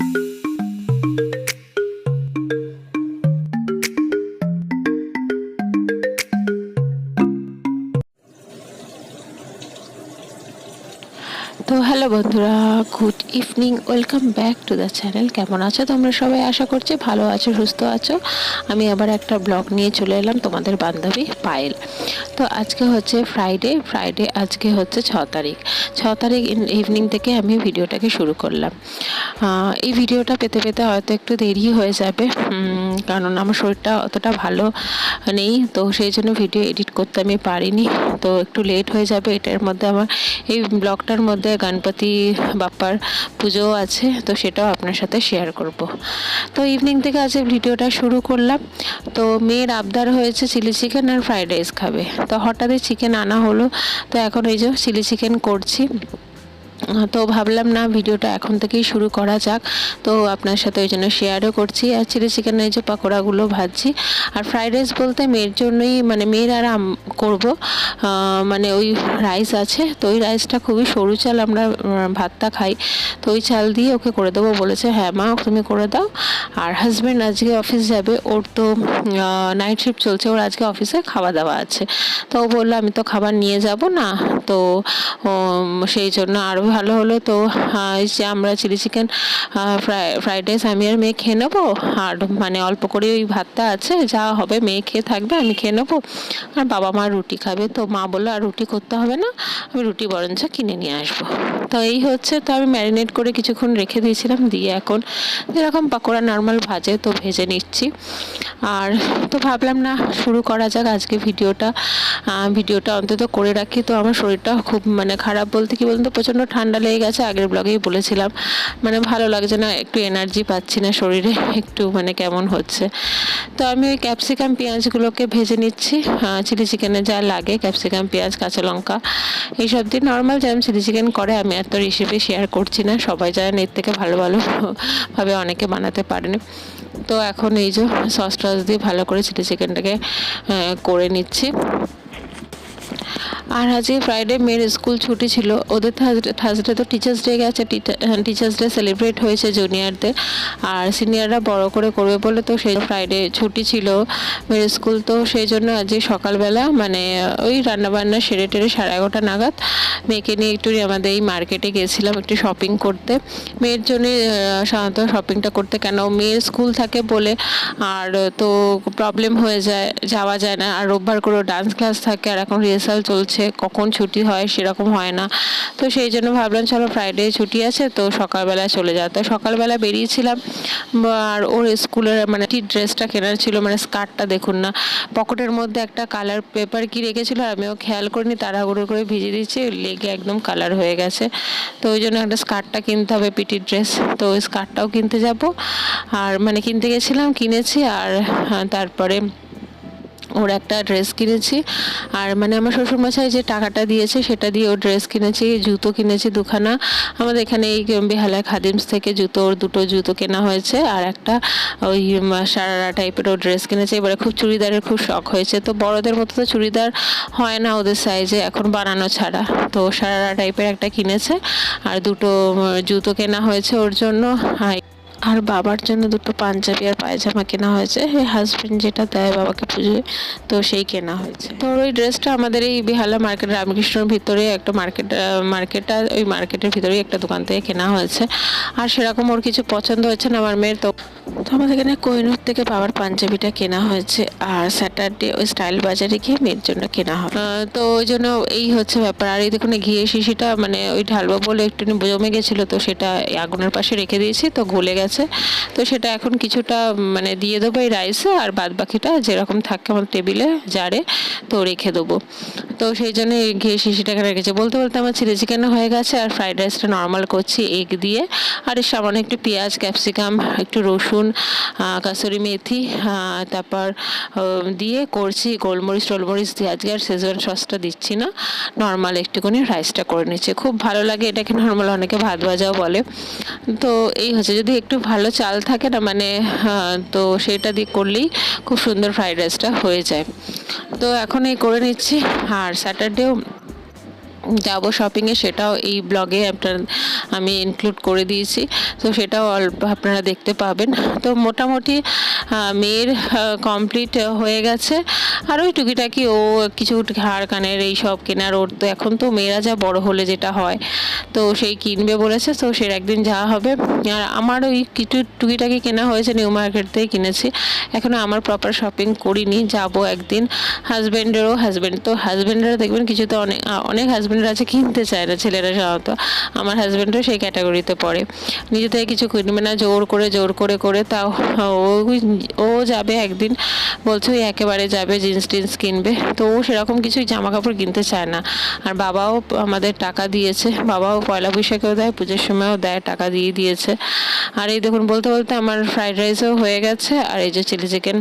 তো হ্যালো বন্ধুরা, good evening, welcome back to the channel. কেমন আছো তোমরা সবাই? আশা করছি ভালো আছো, সুস্থ আছো। আমি আবার একটা ব্লগ নিয়ে চলে এলাম তোমাদের বান্ধবী পায়েল। তো আজকে হচ্ছে ফ্রাইডে ফ্রাইডে আজকে হচ্ছে ছ তারিখ। ছ তারিখ ইভিনিং থেকে আমি ভিডিওটাকে শুরু করলাম। এই ভিডিওটা পেতে পেতে হয়তো একটু দেরি হয়ে যাবে কারণ আমার শরীরটা অতটা ভালো নেই, তো সেই জন্য ভিডিও এডিট করতে আমি পারিনি। তো একটু লেট হয়ে যাবে, এটার মধ্যে আমার এই ব্লগটার মধ্যে গণপতি বাপ্পার পুজোও আছে, তো সেটাও আপনার সাথে শেয়ার করব। তো ইভিনিং থেকে আজকে ভিডিওটা শুরু করলাম। তো মেয়ের আবদার হয়েছে চিলি চিকেন আর ফ্রাইড রাইস খাবে। তো হঠাৎই চিকেন আনা হলো, তো এখন এই যে চিলি চিকেন করছি। তো ভাবলাম না, ভিডিওটা এখন থেকেই শুরু করা যাক। তো আপনার সাথে ওই জন্য শেয়ারও করছি। আর চিলি চিকেনের যে পকোড়াগুলো ভাজছি। আর ফ্রাইড রাইস বলতে মেয়ের জন্যই মানে মেয়ের আর করব। মানে ওই রাইস আছে। তো ওই রাইসটা খুবই সরু চাল, আমরা ভাতটা খাই। তো ওই চাল দিয়ে ওকে করে দেবো। বলেছে হ্যাঁ মা, তুমি করে দাও। আর হাজব্যান্ড আজকে অফিস যাবে। ওর তো নাইট শিফট চলছে। ওর আজকে অফিসে খাওয়া দাওয়া আছে। তো ও বলল, আমি তো খাবার নিয়ে যাব না। তো সেই জন্য আরও ভালো হলো তো যে আমরা চিলি চিকেন ফ্রাইড রাইস আমি আর মেয়ে খেয়ে নেব। আর মানে অল্প করে ওই ভাতটা আছে, যা হবে মেয়ে খেয়ে থাকবে, আমি খেয়ে নেব। আর বাবা মা রুটি খাবে, তো মা বলল আর রুটি করতে হবে না, আমি রুটি বরঞ্চ কিনে নিয়ে আসব। তো এই হচ্ছে তো আমি ম্যারিনেট করে কিছুক্ষণ রেখে দিয়েছিলাম, দিয়ে এখন যেরকম পাকোড়া নর্মাল ভাজে তো ভেজে নিচ্ছি। আর তো ভাবলাম না, শুরু করা যাক আজকে ভিডিওটা। ভিডিওটা অন্তত করে রাখি, তো আমার শরীরটা খুব মানে খারাপ বলতে কি বলতো প্রচণ্ড ঠান্ডা লেগে গেছে, আগের ব্লগেই বলেছিলাম। মানে ভালো লাগছে না, একটু এনার্জি পাচ্ছি না শরীরে, একটু মানে কেমন হচ্ছে। তো আমি ওই ক্যাপসিকাম পেঁয়াজগুলোকে ভেজে নিচ্ছি চিলি চিকেনে যা লাগে ক্যাপসিকাম পেঁয়াজ, কাঁচা লঙ্কা, এইসব দিয়ে। নর্মাল যেমন চিলি চিকেন করে, আমি এত রেসিপি শেয়ার করছি না। সবাই জানেন, এর থেকে ভালো ভালোভাবে অনেকে বানাতে পারেন। তো এখন এই যে সস টস দিয়ে ভালো করে চিলি চিকেনটাকে করে নিচ্ছি। আর আজকে ফ্রাইডে মেয়ের স্কুল ছুটি ছিল। ওদের থার্সডে তো টিচার্স ডে গেছে। টিচার্স ডে সেলিব্রেট হয়েছে জুনিয়রদের আর সিনিয়ররা বড় করে করবে বলে তো সেই ফ্রাইডে ছুটি ছিল। মেয়ের স্কুল তো সেই জন্য আজকে সকালবেলা মানে ওই রান্নাবান্না সেরে টেরে সাড়ে এগারোটা নাগাদ মেয়েকে নিয়ে একটু আমাদের এই মার্কেটে গেছিলাম একটু শপিং করতে। মেয়ের জন্য সাধারণত শপিংটা করতে কেন? মেয়ের স্কুল থাকে বলে। আর তো প্রবলেম হয়ে যায়, যাওয়া যায় না। আর রোববার করে ডান্স ক্লাস থাকে। আর এখন রিহার্সাল চলছে। কখন ছুটি হয় সেরকম হয় না। তো সেই জন্য ভাবলাম, চলো ফ্রাইডে ছুটি আছে, তো সকালবেলা চলে যাও তো সকালবেলা বেরিয়েছিলাম, আর ওর স্কুলের মানে ঠিক ড্রেসটা কেনার ছিল মানে স্কার্টটা দেখুন না। পকেটের মধ্যে একটা কালার পেপার কি রেখেছিল আমিও খেয়াল করিনি, তাড়াহুড়ো করে ভিজে দিচ্ছি লেগে একদম কালার হয়ে গেছে। তো ওই জন্য একটা স্কার্টটা কিনতে হবে পিটির ড্রেস তো ওই স্কার্টটাও কিনতে যাব। আর মানে কিনতে গেছিলাম, কিনেছি, আর তারপরে ওর একটা ড্রেস কিনেছি। আর মানে আমার শ্বশুরমশাই যে টাকাটা দিয়েছে, সেটা দিয়ে ও ড্রেস কিনেছি, জুতো কিনেছি দুখানা। আমাদের এখানে এই বেহালা খাদিমস থেকে জুতো, ওর দুটো জুতো কেনা হয়েছে। আর একটা ওই সারারা টাইপের ও ড্রেস কিনেছে। এবারে খুব চুড়িদারের খুব শখ হয়েছে। তো বড়দের মতো তো চুড়িদার হয় না ওদের সাইজে এখন বানানো ছাড়া। তো সারারা টাইপের একটা কিনেছে। আর দুটো জুতো কেনা হয়েছে ওর জন্য। আর বাবার জন্য দুটো পাঞ্জাবি আর পায়জামা কেনা হয়েছে। এই হাজবেন্ড যেটা দেয় বাবাকে পুজোয় তো সেই কেনা হয়েছে। তো ওই ড্রেসটা আমাদের এই বেহালা মার্কেট রামকৃষ্ণর ভিতরে একটা মার্কেট মার্কেটটা ওই মার্কেটের ভিতরেই একটা দোকান থেকে কেনা হয়েছে। আর সেরকম ওর কিছু পছন্দ হচ্ছে না আমার মেয়ের তো তো আমাদের এখানে কোহিনুর থেকে বাবার পাঞ্জাবিটা কেনা হয়েছে। আর স্যাটারডে ওই স্টাইল বাজারে গিয়ে মেয়ের জন্য কেনা আহ, তো ওই জন্য এই হচ্ছে ব্যাপার। আর এই দেখুন ঘিয়ের শিশিটা মানে ওই ঢালবা বলে একটু জমে গেছিল তো সেটা আগুনের পাশে রেখে দিয়েছি তো গলে গেছে। তো সেটা এখন কিছুটা মানে দিয়ে দেবো এই রাইসে আর বাদ বাকিটা যেরকম থাকে আমার টেবিলে জারে তো রেখে দেবো। তো সেই জন্য ঘিয়ে শিশিটাকে রেখেছে। বলতে বলতে আমার চিলি চিকেন হয়ে গেছে, আর ফ্রাইড রাইসটা নর্মাল করছি এগ দিয়ে। আর এর সামান্য একটু পেঁয়াজ ক্যাপসিকাম একটু রসুন কাসুরি মেথি তারপর দিয়ে করছি গোলমরিচ, টোলমরিচ দিয়ে। আজকে আর সেজওয়ান সসটা দিচ্ছি না। নর্মাল একটুখানি রাইসটা করে নিচ্ছে। খুব ভালো লাগে, এটাকে নর্মাল অনেকে ভাত ভাজাও বলে। তো এই হচ্ছে, যদি একটু ভালো চাল থাকে না মানে আহ, তো সেটা দিয়ে করলেই খুব সুন্দর ফ্রাইড রাইসটা হয়ে যায়। তো এখন এই করে নিচ্ছি আর স্যাটারডেও যাব শপিংয়ে সেটাও এই ব্লগে আপনার আমি ইনক্লুড করে দিয়েছি। তো সেটাও আপনারা দেখতে পাবেন। তো মোটামুটি মেয়ের কমপ্লিট হয়ে গেছে। আর ওই টুকিটাকি ও কিছু হার কানের এই সব কেনার, ওর তো এখন তো মেয়েরা যা বড় হলে যেটা হয়, তো সেই কিনবে বলেছে। তো সে একদিন যাওয়া হবে। আর আমার ওই কিছু টুকিটাকি কেনা হয়েছে, নিউ মার্কেট থেকে কিনেছি। এখনও আমার প্রপার শপিং করিনি, যাব একদিন। হাজব্যান্ডেরও হাজব্যান্ড তো হাজব্যান্ডরা দেখবেন কিছু তো অনেক অনেক অনেক হাজব্যান্ডরা আছে কিনতে চায় না ছেলেরা সাধারণত, আমার হাজব্যান্ডও সেই ক্যাটাগরিতে পড়ে। নিজে থেকে কিছু কিনবে না, জোর করে জোর করে করে তাও ও ও যাবে একদিন, বলছে ওই একেবারে যাবে জিন্স টিন্স কিনবে। তো ও সেরকম কিছুই জামা কাপড় কিনতে চায় না। আর বাবাও আমাদের টাকা দিয়েছে, বাবাও পয়লা বৈশাখেও দেয়, পুজোর সময়ও দেয়, টাকা দিয়ে দিয়েছে। আর এই দেখুন, বলতে বলতে আমার ফ্রাইড রাইসও হয়ে গেছে, আর এই যে চিলি চিকেন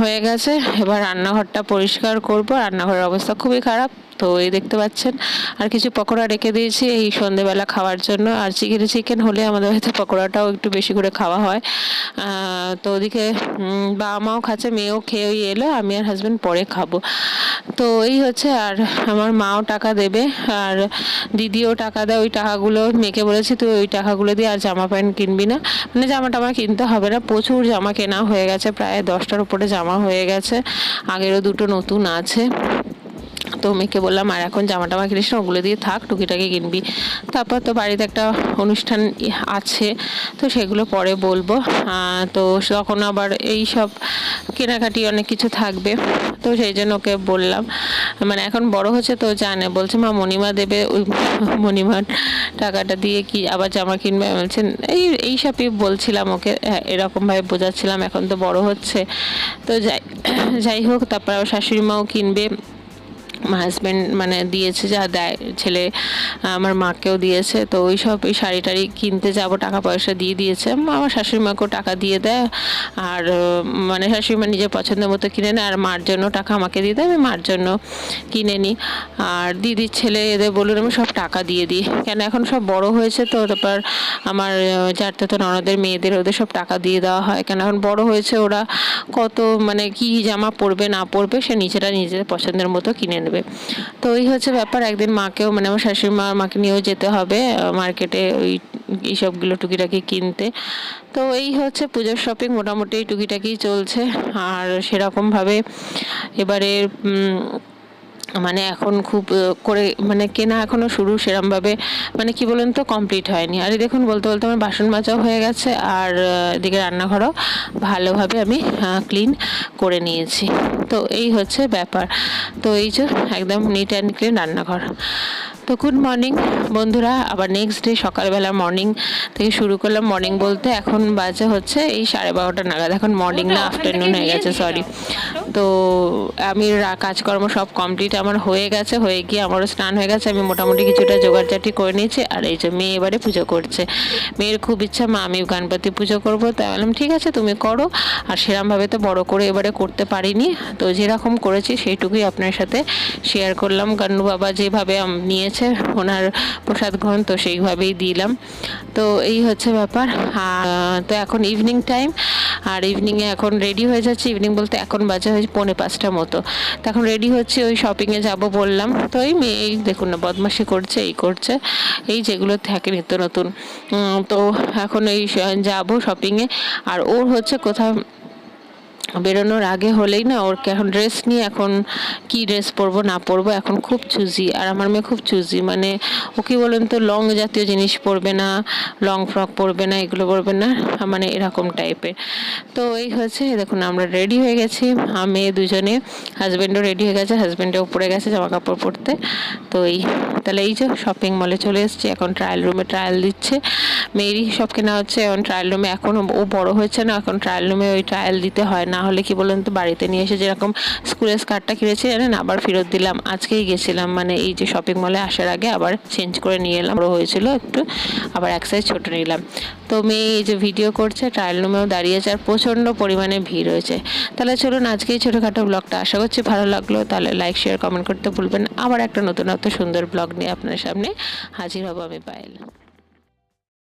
হয়ে গেছে। এবার রান্নাঘরটা পরিষ্কার করব, রান্নাঘরের অবস্থা খুবই খারাপ। তো এই দেখতে পাচ্ছেন। আর কিছু পকোড়া রেখে দিয়েছি এই সন্ধেবেলা খাওয়ার জন্য। আর চিকেন চিকেন হলে আমাদের হয়তো পকোড়াটাও একটু বেশি করে খাওয়া হয়। তো ওদিকে বাবা মাও খাচ্ছে, মেয়েও খেয়েই এলো, আমি আর হাজব্যান্ড পরে খাব। তো এই হচ্ছে, আর আমার মাও টাকা দেবে, আর দিদিও টাকা দেয়, ওই টাকাগুলো মেয়েকে বলেছি, তুই ওই টাকাগুলো দিয়ে আর জামা প্যান্ট কিনবি না। মানে জামা টামা কিনতে হবে না, প্রচুর জামা কেনা হয়ে গেছে, প্রায় দশটার উপরে জামা হয়ে গেছে। আগেরও দুটো নতুন আছে। তো মেয়েকে বললাম, আর এখন জামা টামা কিনিস না, ওগুলো দিয়ে থাক, টুকিটাকি কিনবি। তারপর তো বাড়িতে একটা অনুষ্ঠান আছে, তো সেগুলো পরে বলব। তো তখন আবার এই সব কেনাকাটি অনেক কিছু থাকবে, তো সেই জন্য ওকে বললাম। মানে এখন বড় হচ্ছে তো জানে, বলছে, মা, মণিমা দেবে ওই মণিমার টাকাটা দিয়ে কি আবার জামা কিনবে? বলছেন এই এই সবই বলছিলাম ওকে এরকমভাবে বোঝাচ্ছিলাম, এখন তো বড় হচ্ছে। তো যাই যাই হোক, তারপর আমার শাশুড়ি মাও কিনবে। হাজব্যান্ড মানে দিয়েছে যা দেয়, ছেলে, আমার মাকেও দিয়েছে, তো ওই সব ওই শাড়ি টাড়ি কিনতে যাব টাকা পয়সা দিয়ে দিয়েছে। আমার শাশুড়ি মাকেও টাকা দিয়ে দেয়, আর মানে শাশুড়ি মা নিজের পছন্দ মতো কিনে নেয়, আর মার জন্য টাকা আমাকে দিয়ে দেয়, আমি মার জন্য কিনে নিই। আর দিদির ছেলে, এদের বলুন, আমি সব টাকা দিয়ে দিই। কেন এখন সব বড় হয়েছে, তো তারপর আমার, যার তো ননদের মেয়েদের, ওদের সব টাকা দিয়ে দেওয়া হয়। কেন এখন বড় হয়েছে, ওরা কত মানে কি জামা পরবে, না পরবে, সে নিজেরা নিজের পছন্দের মতো কিনে নেবে। তো ওই হচ্ছে ব্যাপার, একদিন মাকেও মানে আমার শাশুড়ি মা মাকে নিয়েও যেতে হবে, মার্কেটে ওই এইসবগুলো টুকিটাকি কিনতে। তো এই হচ্ছে পুজোর শপিং মোটামুটি টুকিটাকি চলছে। আর সেরকমভাবে এবারে মানে এখন খুব করে মানে কেনা এখনও শুরু সেরমভাবে মানে কি বলুন তো কমপ্লিট হয়নি। আর দেখুন, বলতে বলতে আমার বাসন মাজাও হয়ে গেছে আর এদিকে রান্নাঘরও ভালোভাবে আমি ক্লিন করে নিয়েছি। তো এই হচ্ছে ব্যাপার। তো এই যে একদম নিট অ্যান্ড ক্লিন রান্নাঘর। তো গুড মর্নিং বন্ধুরা। আবার নেক্সট ডে সকালবেলা মর্নিং থেকে শুরু করলাম মর্নিং বলতে এখন বাজে হচ্ছে এই সাড়ে বারোটা নাগাদ। এখন মর্নিং না আফটারনুন হয়ে গেছে সরি তো আমি কাজকর্ম সব কমপ্লিট আমার হয়ে গেছে হয়ে গিয়ে আমারও স্নান হয়ে গেছে। আমি মোটামুটি কিছুটা জোগাড়জাটি করে নিয়েছি আর এই যে মেয়ে এবারে পুজো করছে। মেয়ের খুব ইচ্ছা মা আমি গণপতি পুজো করব। তাই বললাম ঠিক আছে তুমি করো। আর সেরমভাবে তো বড় করে এবারে করতে পারিনি। তো যেরকম করেছি সেইটুকুই আপনার সাথে শেয়ার করলাম। গান্নু বাবা যেভাবে আম- নিয়েছে ওনার প্রসাদ গ্রহণ, তো সেইভাবেই দিলাম। তো এই হচ্ছে ব্যাপার। তো এখন ইভিনিং টাইম আর ইভিনিংয়ে এখন রেডি হয়ে যাচ্ছে। ইভিনিং বলতে এখন বাজে হয়েছে পৌনে পাঁচটা মতো। তো এখন রেডি হচ্ছে, ওই শপিংয়ে যাব বললাম। তো এই মেয়ে দেখুন না, বদমাশি করছে, এই করছে। এই যেগুলো থাকে নিত্য নতুন। তো এখন এই, যাব শপিংয়ে আর ওর হচ্ছে কোথাও বেরোনোর আগে হলেই না ওর এখন ড্রেস নিয়ে এখন কি ড্রেস পরবো, না পরবো, এখন খুব চুজি আর আমার মেয়ে খুব চুজি মানে ও কি বলেন তো লং জাতীয় জিনিস পরবে না লং ফ্রক পরবে না, এগুলো পরবে না মানে এরকম টাইপের তো এই হচ্ছে দেখুন আমরা রেডি হয়ে গেছি আমি দুজনে হাজব্যান্ডও রেডি হয়ে গেছে হাজব্যান্ডও পরে গেছে জামা কাপড় পরতে। তো এই, তাহলে এই যে শপিং মলে চলে এসেছি, এখন ট্রায়াল রুমে ট্রায়াল দিচ্ছে। মেয়েরই সব কেনা হচ্ছে, এখন ট্রায়াল রুমে এখন ও বড় হয়েছে না, এখন ট্রায়াল রুমে ওই ট্রায়াল দিতে হয় না। হলে কি বলুন তো, বাড়িতে নিয়ে এসে যেরকম স্কুলের স্কার্টটা কিনেছি জানেন আবার ফেরত দিলাম। আজকেই গেছিলাম মানে এই যে শপিং মলে আসার আগে আবার চেঞ্জ করে নিয়ে এলাম। বড় হয়েছিল একটু, আবার এক সাইজ ছোটো নিলাম। তো মেয়ে এই যে ভিডিও করছে ট্রায়াল রুমেও দাঁড়িয়েছে আর প্রচণ্ড পরিমাণে ভিড় হয়েছে। তাহলে চলুন আজকেই ছোটোখাটো ব্লগটা আশা করছি ভালো লাগল। তাহলে লাইক শেয়ার কমেন্ট করতে ভুলবেন না। আবার একটা নতুন নতুন সুন্দর ব্লগ নিয়ে আপনার সামনে হাজির হব আমি পায়েল।